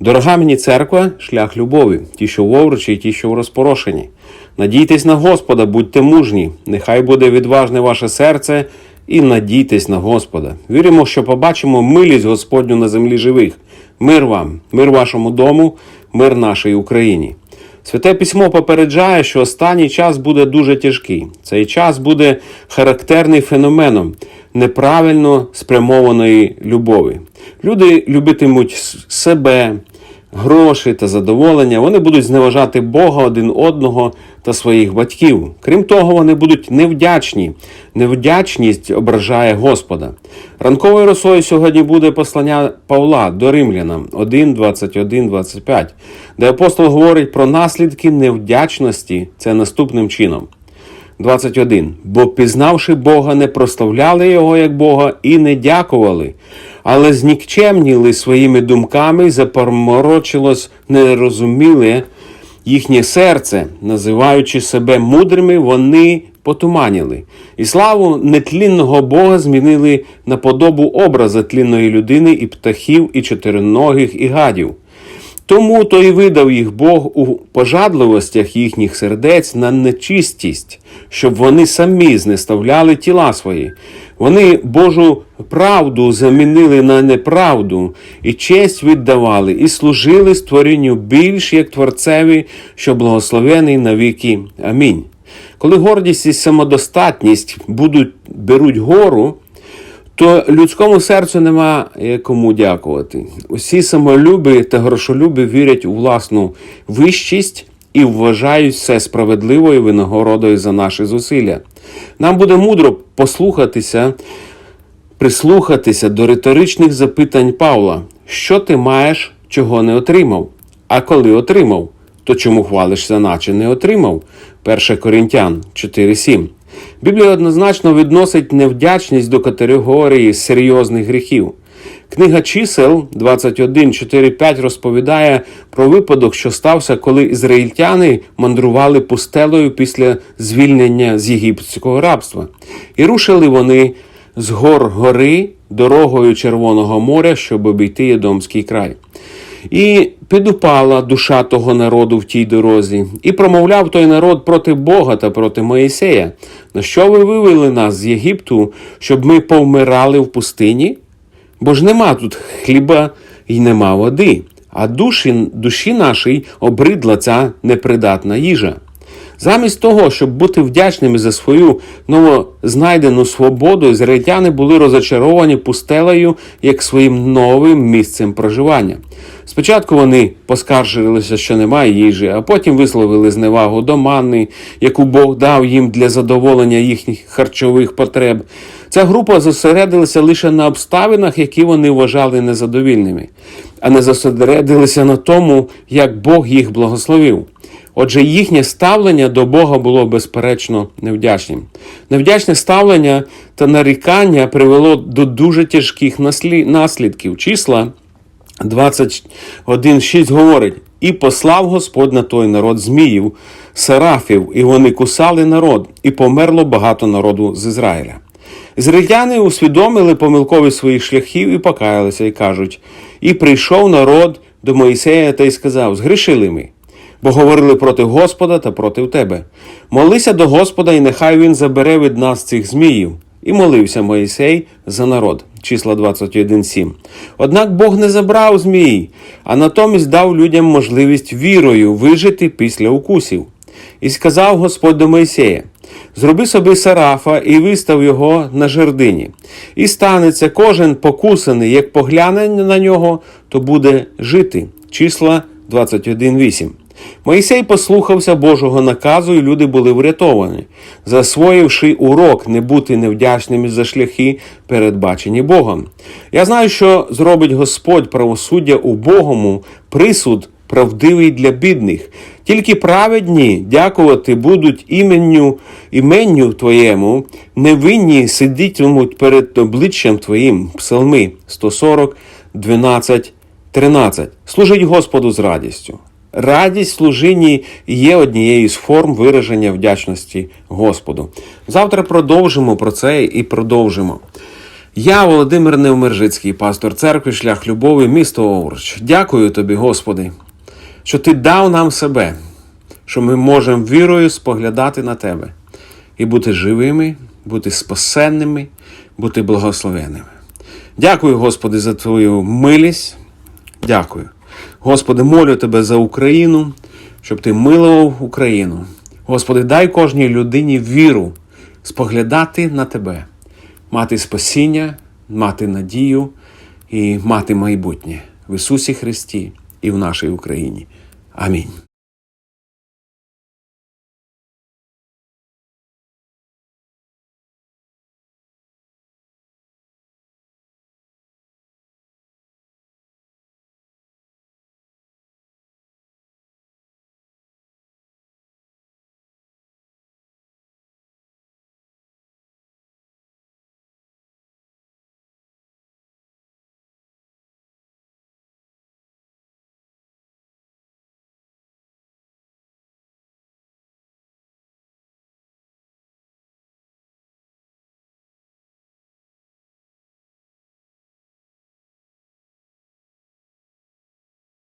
Дорога мені церква, шлях любові, ті, що в овручі, і ті, що в розпорошенні. Надійтесь на Господа, будьте мужні, нехай буде відважне ваше серце, і надійтесь на Господа. Віримо, що побачимо милість Господню на землі живих. Мир вам, мир вашому дому, мир нашій Україні. Святе письмо попереджає, що останній час буде дуже тяжкий. Цей час буде характерний феноменом неправильно спрямованої любові. Люди любитимуть себе, гроші та задоволення. Вони будуть зневажати Бога один одного та своїх батьків. Крім того, вони будуть невдячні. Невдячність ображає Господа. Ранковою росою сьогодні буде послання Павла до Римлянам 1, 21, 25, де апостол говорить про наслідки невдячності. Це наступним чином. 21. Бо пізнавши Бога, не прославляли Його як Бога і не дякували, але знікчемніли своїми думками, і запоморочилось нерозуміле їхнє серце, називаючи себе мудрими, вони потуманіли. І славу нетлінного Бога змінили на подобу образа тлінної людини і птахів, і чотириногих, і гадів. Тому то і видав їх Бог у пожадливостях їхніх сердець на нечистість, щоб вони самі знеставляли тіла свої. Вони Божу правду замінили на неправду, і честь віддавали, і служили створінню більш як Творцеві, що благословений навіки. Амінь. Коли гордість і самодостатність будуть, беруть гору, то людському серцю нема е, кому дякувати. Усі самолюби та грошолюби вірять у власну вищість і вважають все справедливою винагородою за наші зусилля. Нам буде мудро послухатися, прислухатися до риторичних запитань Павла: що ти маєш, чого не отримав? А коли отримав, то чому хвалишся, наче не отримав? 1 Коринтян 4.7. Біблія однозначно відносить невдячність до категорії серйозних гріхів. Книга чисел 21, 4, 5 розповідає про випадок, що стався, коли ізраїльтяни мандрували пустелею після звільнення з єгипетського рабства. І рушили вони з гор гори дорогою Червоного моря, щоб обійти Єдомський край. І підупала душа того народу в тій дорозі, і промовляв той народ проти Бога та проти Моїсея. На що ви вивели нас з Єгипту, щоб ми повмирали в пустині? Бо ж нема тут хліба і нема води, а душі, душі нашій обридла ця непридатна їжа. Замість того, щоб бути вдячними за свою новознайдену свободу, ізраїльтяни були розочаровані пустелею як своїм новим місцем проживання. Спочатку вони поскаржилися, що немає їжі, а потім висловили зневагу до манни, яку Бог дав їм для задоволення їхніх харчових потреб. Ця група зосередилася лише на обставинах, які вони вважали незадовільними, а не зосередилися на тому, як Бог їх благословив. Отже, їхнє ставлення до Бога було безперечно невдячним. Невдячне ставлення та нарікання привело до дуже тяжких наслідків. Числа 21.6 говорить: І послав Господь на той народ зміїв, серафів, і вони кусали народ, і померло багато народу з Ізраїля. Ізраїльтяни усвідомили помилкові своїх шляхів і покаялися, і кажуть: І прийшов народ до Моїсея та й сказав: Згрішили ми, бо говорили проти Господа та проти тебе. Молися до Господа, і нехай він забере від нас цих зміїв. І молився Моїсей за народ. Числа 21.7. Однак Бог не забрав змій, а натомість дав людям можливість вірою вижити після укусів. І сказав Господь до Моїсея: Зроби собі сарафа і вистав його на жердині. І станеться кожен покусаний, як погляне на нього, то буде жити. Числа 21.8. Моїсей послухався Божого наказу, і люди були врятовані, засвоївши урок не бути невдячними за шляхи, передбачені Богом. Я знаю, що зробить Господь правосуддя у Богому, присуд правдивий для бідних. Тільки праведні дякувати будуть іменню, іменню Твоєму, невинні сидітимуть перед обличчям Твоїм. Псалми 140, 12, 13. Служить Господу з радістю. Радість служінні є однією з форм вираження вдячності Господу. Завтра продовжимо про це і продовжимо. Я, Володимир Невмержицький, пастор церкви Шлях Любові, місто Овруч. Дякую тобі, Господи, що ти дав нам себе, що ми можемо вірою споглядати на тебе і бути живими, бути спасенними, бути благословенними. Дякую, Господи, за Твою милість. Дякую. Господи, молю Тебе за Україну, щоб Ти милував Україну. Господи, дай кожній людині віру споглядати на Тебе, мати спасіння, мати надію і мати майбутнє в Ісусі Христі і в нашій Україні. Амінь.